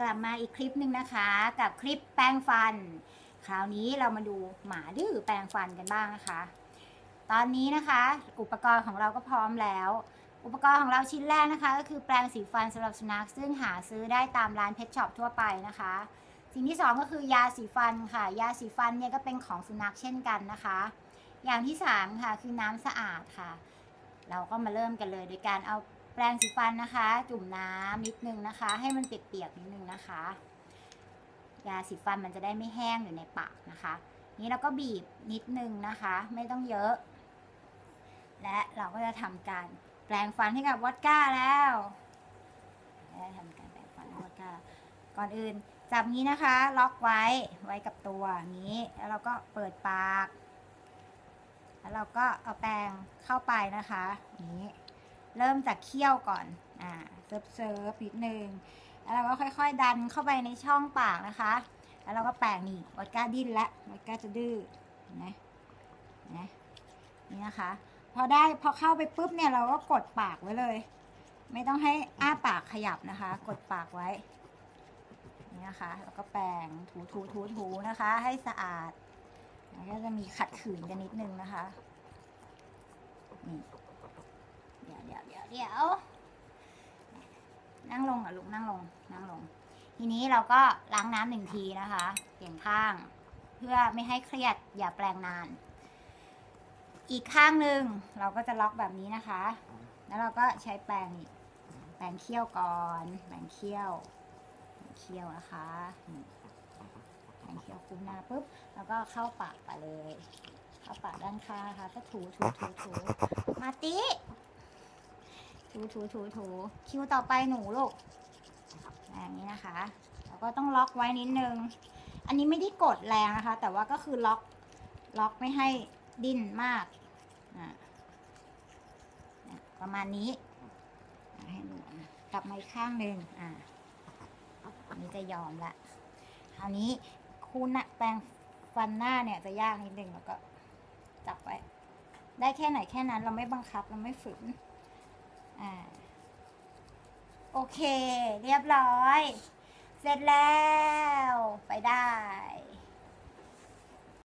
กลับมาอีกคลิปหนึ่งนะคะ กับคลิปแปรงฟัน คราวนี้เรามาดูหมาดื้อแปรงฟันกันบ้างนะคะ ตอนนี้นะคะ อุปกรณ์ของเราก็พร้อมแล้ว อุปกรณ์ของเราชิ้นแรกนะคะ ก็คือแปรงสีฟันสำหรับสุนัขซึ่งหาซื้อได้ตามร้านเพชช็อปทั่วไปนะคะ สิ่งที่สองก็คือยาสีฟันค่ะ ยาสีฟันเนี่ยก็เป็นของสุนัขเช่นกันนะคะ อย่างที่สามค่ะคือน้ำสะอาดค่ะ เราก็มาเริ่มกันเลยโดยการเอา ปรงสีฟันนะคะ จุ่มน้ำนิดนึงนะคะ ให้มันเปียกๆนิดนึงนะคะ ยาสีฟันมันจะได้ไม่แห้งอยู่ในปากนะคะ นี้เราก็บีบนิดนึงนะคะ ไม่ต้องเยอะ และเราก็จะทำการแปรงฟันให้กับวอดก้าแล้วได้ทำการแปรงฟันให้วอดก้า ก่อนอื่นจับงี้นะคะ ล็อกไว้ไว้กับตัวนี้ แล้วเราก็เปิดปาก แล้วเราก็เอาแปรงเข้าไปนะคะนี้ เริ่มจากเคี่ยวก่อน อ่า เซิร์ฟเซิร์ฟนิดนึง แล้วเราก็ค่อยๆ ดันเข้าไปในช่องปากนะคะ แล้วเราก็แปรงนี่วอดก้าดิ้นและวอดก้าจะดื้อนไหมเห็นไหมนี่นะคะ พอได้พอเข้าไปปุ๊บเนี่ยเราก็กดปากไว้เลย ไม่ต้องให้อ้าปากขยับนะคะ กดปากไว้ นี่นะคะ แล้วก็แปรงถูถูถูถูนะคะ ให้สะอาดแล้วก็จะมีขัดขืนกันนิดนึงนะคะนี่ เดี๋ยวเดี๋ยวเดี๋ยวนั่งลงอะลูกนั่งลงนั่งลง ทีนี้เราก็ล้างน้ำหนึ่งทีนะคะเปลี่ยนข้าง เพื่อไม่ให้เครียดอย่าแปลงนาน อีกข้างหนึ่งเราก็จะล็อกแบบนี้นะคะ แล้วเราก็ใช้แปรงนี่แปรงเคี่ยวก่อนแปรงเคี่ยวเคี่ยวนะคะนี่แทงเคี่ยวคุ้มหน้าปุ๊บแล้วก็เข้าปากไปเลย เข้าปากด้านข้างนะคะก็ถูถูถูถูมาติ ถูถูถูถูคิวต่อไปหนูลูกอย่างนี้นะคะ แล้วก็ต้องล็อกไว้นิดนึง อันนี้ไม่ได้กดแรงนะคะ แต่ว่าก็คือล็อกล็อกไม่ให้ดิ้นมากประมาณนี้ให้หนูกลับมาอีกข้างหนึ่งอ่าอันนี้จะยอมละคราวนี้คูณะแปรงฟันหน้าเนี่ยจะยากนิดนึงแล้วก็จับไว้ ได้แค่ไหนแค่นั้นเราไม่บังคับเราไม่ฝืน อ่าโอเค เรียบร้อย เสร็จแล้ว ไปได้